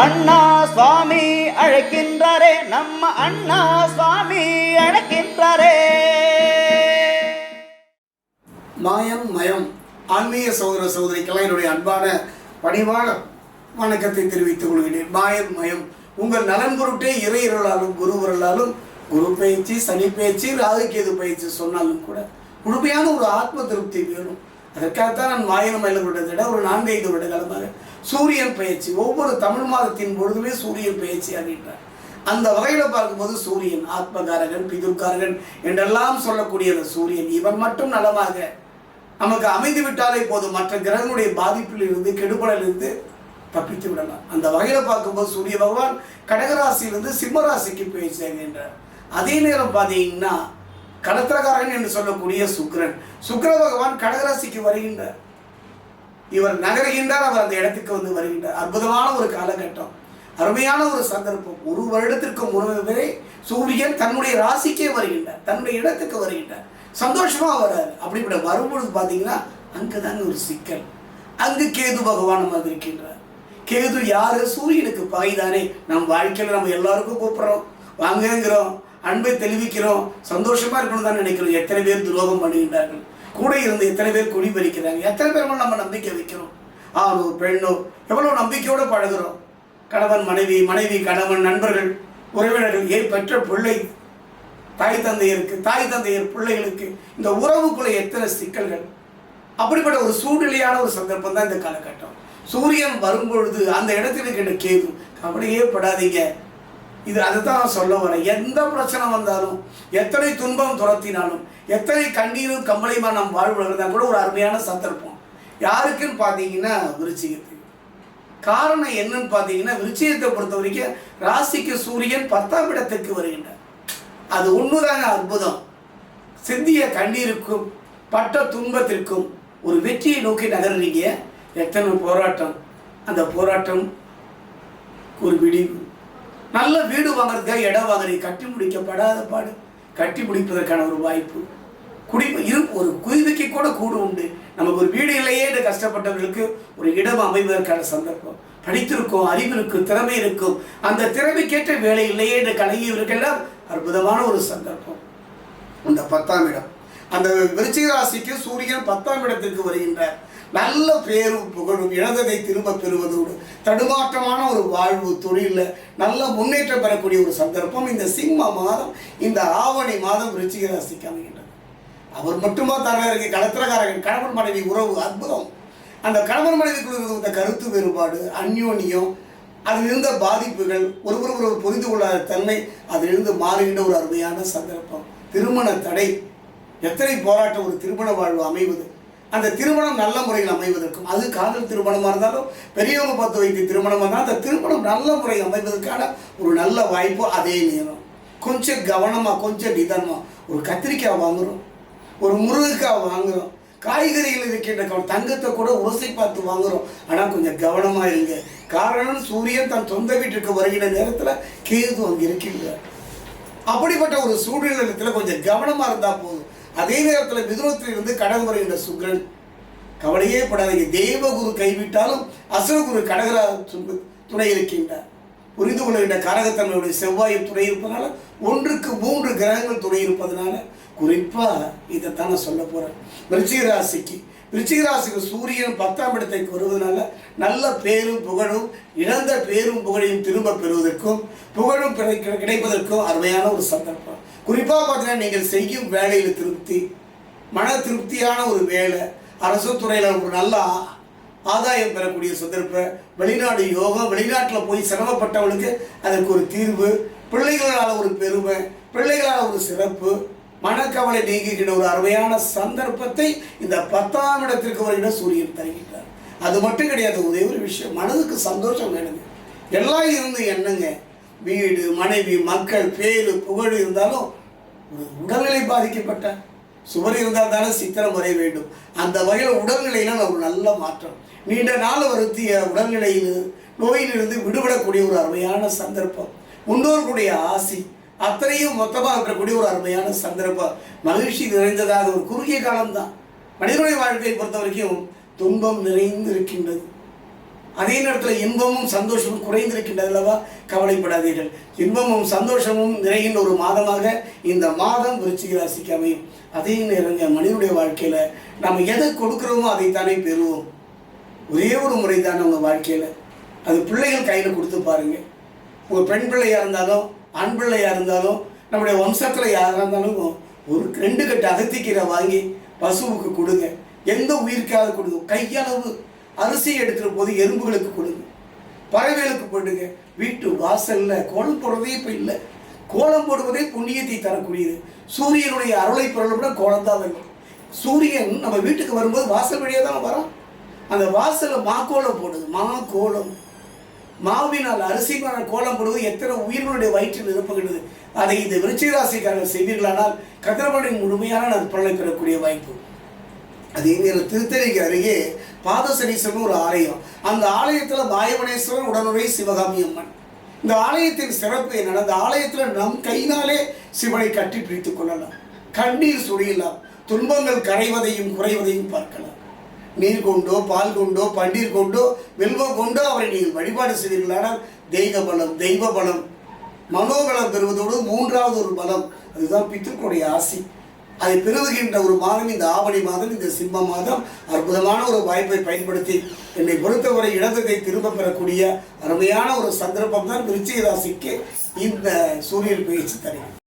அண்ணா சுவாமி அழைக்கின்றாரே நம்ம அண்ணா சுவாமி அழைக்கின்றாரே. மாயம் மயம் ஆன்மீக சகோதர சகோதரிக்கெல்லாம் என்னுடைய அன்பான பணிவான வணக்கத்தை தெரிவித்துக் கொள்கிறேன். மாயம் மயம் உங்கள் நலன் பொருட்டே இறையருளாலும் குருவரலாலும் குரு பயிற்சி சனி பயிற்சி ராகுகேது பயிற்சி சொன்னாலும் கூட முழுமையான ஒரு ஆத்ம திருப்தி வேணும். அதற்காகத்தான் நான் மாயனம் மயில்களுடைய விட ஒரு நான்கைந்து விட காலமாக சூரியன் பயிற்சி ஒவ்வொரு தமிழ் மாதத்தின் பொழுதுமே சூரியன் பயிற்சி அப்படின்றார். அந்த வகையில் பார்க்கும்போது சூரியன் ஆத்மகாரகன் பிதுர்காரகன் என்றெல்லாம் சொல்லக்கூடிய அந்த சூரியன் இவன் மட்டும் நலமாக நமக்கு அமைந்து விட்டாலே போதும். மற்ற கிரகங்களுடைய பாதிப்பில் இருந்து கெடுபடலிருந்து தப்பித்து விடலாம். அந்த வகையில் பார்க்கும்போது சூரிய பகவான் கடகராசியிலிருந்து சிம்மராசிக்கு போய் சேர்கின்றார் அதே நேரம் பார்த்தீங்கன்னா கடத்திரகாரன் என்று சொல்லக்கூடிய சுக்கிரன். சுக்கிர பகவான் கடகராசிக்கு வருகின்றார். இவர் நகர்கின்றார் அவர் அந்த இடத்துக்கு வந்து வருகின்றார். அற்புதமான ஒரு காலகட்டம். அருமையான ஒரு சந்தர்ப்பம். ஒரு வருடத்திற்கு முன்னே சூரியன் தன்னுடைய ராசிக்கே வருகின்றார். தன்னுடைய இடத்துக்கு வருகின்றார். சந்தோஷமா வராரு. அப்படிப்பட்ட வரும்பொழுது பார்த்தீங்கன்னா அங்கதாங்க ஒரு சிக்கல். அங்கு கேது பகவான் நம்ம இருக்கின்றார் கேது யாரு? சூரியனுக்கு பகைதானே. நம் வாழ்க்கையில் நம்ம எல்லாருக்கும் கூப்பிடுறோம். வாங்கங்கிறோம் அன்பை தெளிவிக்கிறோம். சந்தோஷமா இருக்கணும் தான் நினைக்கிறோம். எத்தனை பேர் துரோகம் பண்ணுகின்றார்கள். கூட இருந்து எத்தனை பேர் குடி பறிக்கிறாங்க? எத்தனை பேர் நம்ம நம்பிக்கை வைக்கிறோம்? ஆணோ பெண்ணோ எவ்வளோ நம்பிக்கையோடு பழகிறோம்? கணவன் மனைவி மனைவி கணவன் நண்பர்கள் உறவினர்கள் ஏன் பெற்ற பிள்ளை தாய் தந்தையருக்கு தாய் தந்தையர் பிள்ளைகளுக்கு இந்த உறவுக்குள்ள எத்தனை சிக்கல்கள்? அப்படிப்பட்ட ஒரு சூழ்நிலையான ஒரு சந்தர்ப்பம் தான் இந்த காலகட்டம். சூரியன் வரும்பொழுது அந்த இடத்துல இருக்கின்ற கேது கவலையே படாதீங்க. இது அதுதான் நான் சொல்ல வரேன். எந்த பிரச்சனை வந்தாலும் எத்தனை துன்பம் துரத்தினாலும் எத்தனை கண்ணீரும் கம்பளையுமா நம் வாழ்வு இருந்தால் கூட ஒரு அருமையான சந்தர்ப்பம். யாருக்குன்னு பார்த்தீங்கன்னா விருச்சிகத்துக்கு காரணம் என்னன்னு பார்த்தீங்கன்னா விருச்சிகத்தை பொறுத்த வரைக்கும் ராசிக்கு சூரியன் பத்தாம் இடத்துக்கு வருகின்றார். அது ஒன்றுதாங்க அற்புதம். சிந்திய கண்ணீருக்கும் பட்ட துன்பத்திற்கும் ஒரு வெற்றியை நோக்கி நகர்றீங்க. எத்தனை போராட்டம். அந்த போராட்டம் ஒரு விடிவு. நல்ல வீடு வாங்குறதுக்காக இடம் வாங்குறீங்க. கட்டி முடிக்கப்படாத பாடு. கட்டி முடிப்பதற்கான ஒரு வாய்ப்பு. குடி இரு ஒரு குருவிக்கு கூட கூடு உண்டு. நமக்கு ஒரு வீடு இல்லையே என்று கஷ்டப்பட்டவர்களுக்கு ஒரு இடம் அமைவதற்கான சந்தர்ப்பம். படித்திருக்கும் அறிவு இருக்கும் திறமை இருக்கும். அந்த திறமைக்கேற்ற வேலை இல்லையே என்று கலங்கியவர்களெல்லாம் அற்புதமான ஒரு சந்தர்ப்பம். அந்த பத்தாம் இடம். அந்த விருச்சிக ராசிக்கு சூரியன் பத்தாம் இடத்திற்கு வருகின்றார் நல்ல பேரும் புகழும் இழந்ததை திரும்ப பெறுவதோடு தடுமாற்றமான ஒரு வாழ்வு தொழிலில் நல்ல முன்னேற்றம் பெறக்கூடிய ஒரு சந்தர்ப்பம் இந்த சிம்ம மாதம் இந்த ஆவணி மாதம் விருச்சிக ராசிக்கு அமைகின்றது. அவர் மட்டுமா தர கலத்திரக்காரர்கள் கணவன் மனைவி உறவு அற்புதம். அந்த கணவன் மனைவிக்குள் இருந்த கருத்து வேறுபாடு அந்யோன்யம் அதில் இருந்த பாதிப்புகள் ஒருவர் ஒருவர் புரிந்து கொள்ளாத தன்மை அதிலிருந்து மாறுகின்ற ஒரு அருமையான சந்தர்ப்பம். திருமண தடை எத்தனை போராட்டம் ஒரு திருமண வாழ்வு அமைவது? அந்த திருமணம் நல்ல முறையில் அமைவதற்கும் அது காதல் திருமணமாக இருந்தாலும் பெரியவங்க பார்த்து வைத்த திருமணமாக இருந்தால் அந்த திருமணம் நல்ல முறையில் அமைவதற்கான ஒரு நல்ல வாய்ப்பு அதே நேரம். கொஞ்சம் கவனமாக கொஞ்சம் நிதானமாக ஒரு கத்திரிக்காய் வாங்குகிறோம் ஒரு முருங்கைக்காய் வாங்குகிறோம் காய்கறிகள் இருக்கின்ற கவனம் தங்கத்தை கூட உரசி பார்த்து வாங்குகிறோம் ஆனால் கொஞ்சம் கவனமாக இருங்க. காரணம் சூரியன் தன் சொந்த வீட்டுக்கு வருகிற நேரத்தில் கேது அங்கே இருக்கின்றார். அப்படிப்பட்ட ஒரு சூழ்நிலையத்தில் கொஞ்சம் கவனமாக இருந்தால் போதும். அதே நேரத்தில் மிதுனத்தில் இருந்து கடன் வருகின்ற சுக்ரன் கவலையே படாதீங்க. தெய்வகுரு கைவிட்டாலும் அசுரகுரு கடகரா துணை இருக்கின்றார். புரிந்து கொள்கின்ற கரகத்தன்மையுடைய செவ்வாய் துணை இருப்பதனால ஒன்றுக்கு மூன்று கிரகங்கள் துணை இருப்பதனால குறிப்பாக இதைத்தான் நான் சொல்ல போகிறேன் விருச்சிக ராசிக்கு. விருச்சிக ராசிக்கு சூரியன் பத்தாம் இடத்துக்கு வருவதனால நல்ல பேரும் புகழும் இழந்த பேரும் புகழையும் திரும்ப பெறுவதற்கும் புகழும் கிடைப்பதற்கும் அருமையான ஒரு சந்தர்ப்பம். குறிப்பாக பார்த்தீங்கன்னா நீங்கள் செய்யும் வேலையில் திருப்தி மன திருப்தியான ஒரு வேலை அரசு துறையில் ஒரு நல்ல ஆதாயம் பெறக்கூடிய சந்தர்ப்பம் வெளிநாடு யோகம் வெளிநாட்டில் போய் சிரமப்பட்டவளுக்கு அதற்கு ஒரு தீர்வு பிள்ளைகளால் ஒரு பெருமை பிள்ளைகளால் ஒரு சிறப்பு மனக்கவலை நீங்குகின்ற ஒரு அருமையான சந்தர்ப்பத்தை இந்த பத்தாம் இடத்திற்கு வருகிற சூரியன் தருகின்றார். அது மட்டும் கிடையாது ஒரே ஒரு விஷயம் மனதுக்கு சந்தோஷம் வேணுங்க. எல்லாம் இருந்து என்னங்க? வீடு மனைவி மக்கள் பேரு புகழ் இருந்தாலும் உடல்நிலை பாதிக்கப்பட்ட சுவர் இருந்தால் தானே சித்திரம் வரைய வேண்டும். அந்த வகையில் உடல்நிலையில ஒரு நல்ல மாற்றம். நீண்ட நாள் வருத்திய உடல்நிலையில் நோயிலிருந்து விடுபடக்கூடிய ஒரு அருமையான சந்தர்ப்பம். முன்னோர்களுடைய ஆசி அத்தனையும் மொத்தமாக இருக்கக்கூடிய ஒரு அருமையான சந்தர்ப்பம். மகிழ்ச்சி நிறைந்ததாக ஒரு குறுகிய காலம்தான். மனிதனுடைய வாழ்க்கையை பொறுத்த வரைக்கும் துன்பம் நிறைந்து இருக்கின்றது அதே நேரத்தில் இன்பமும் சந்தோஷமும் குறைந்திருக்கின்றது அல்லவா கவலைப்படாதீர்கள். இன்பமும் சந்தோஷமும் நிறைகின்ற ஒரு மாதமாக இந்த மாதம் விருச்சிக ராசிக்கு அமையும். அதே நேரங்க மனிதனுடைய வாழ்க்கையில் நம்ம எதை கொடுக்குறோமோ அதைத்தானே பெறுவோம். ஒரே ஒரு முறை தான் உங்கள் வாழ்க்கையில். அது பிள்ளைகள் கையில் கொடுத்து பாருங்க. ஒரு பெண் பிள்ளையாக இருந்தாலும் ஆண் பிள்ளையாக இருந்தாலும் நம்முடைய வம்சத்தில் யாராக இருந்தாலும் ஒரு ரெண்டு கட்டு அகத்திக்கீரை வாங்கி பசுவுக்கு கொடுங்க. எந்த உயிருக்காவது கொடுங்க. கையளவு அரிசி எடுக்கிற போது எறும்புகளுக்கு கொடுங்க. பறவைகளுக்கு போடுங்க வீட்டு வாசல்ல கோலம் போடுறதே இப்போ இல்லை. கோலம் போடுவதே புண்ணியத்தை தரக்கூடியது. சூரியனுடைய அருளை பெறணும்னா கோலம் தான் வேணும் சூரியன் நம்ம வீட்டுக்கு வரும்போது வாசல் வழியாக தான் வரோம் அந்த வாசலில் மா கோலம் போடுது. மா கோலம். மாவினால் அரிசியினால் கோலம் போடுவது எத்தனை உயிர்களுடைய வயிற்றில் நிரப்புகிறது அதை இந்த விருச்சிகராசிக்காரர்கள் செய்வீர்களானால் கதிரவனின் முழுமையான நற்பலனை பெறக்கூடிய வாய்ப்பு. அதேமாரி திருத்தணிக்கு அருகே பாதசனீஸ்வரன் ஒரு ஆலயம். அந்த ஆலயத்தில் பாயமனேஸ்வரன் உடனுரை சிவகாமி அம்மன். இந்த ஆலயத்தின் சிறப்பு என்னன்னா அந்த ஆலயத்தில் நம் கையினாலே சிவனை கட்டி பிடித்துக் கொள்ளலாம். கண்ணீர் சுழியலாம். துன்பங்கள் கரைவதையும் குறைவதையும் பார்க்கலாம். நீர் கொண்டோ பால் கொண்டோ பன்னீர் கொண்டோ வெல்வம் கொண்டோ அவரை நீங்கள் வழிபாடு செய்வீர்களானால் தெய்வ பலம் தெய்வ பலம். மனோபலம் பெறுவதோடு மூன்றாவது ஒரு பலம். அதுதான் பித்திருக்குடைய ஆசி. அதை பெறுகின்ற ஒரு மாதம் இந்த ஆவணி மாதம் இந்த சிம்ம மாதம் அற்புதமான ஒரு வாய்ப்பை பயன்படுத்தி என்னை பொறுத்தவரை இடத்தை திரும்ப பெறக்கூடிய அருமையான ஒரு சந்தர்ப்பம் தான் விருச்சிக ராசிக்கு இந்த சூரியன் பயிற்சி தருகிறது.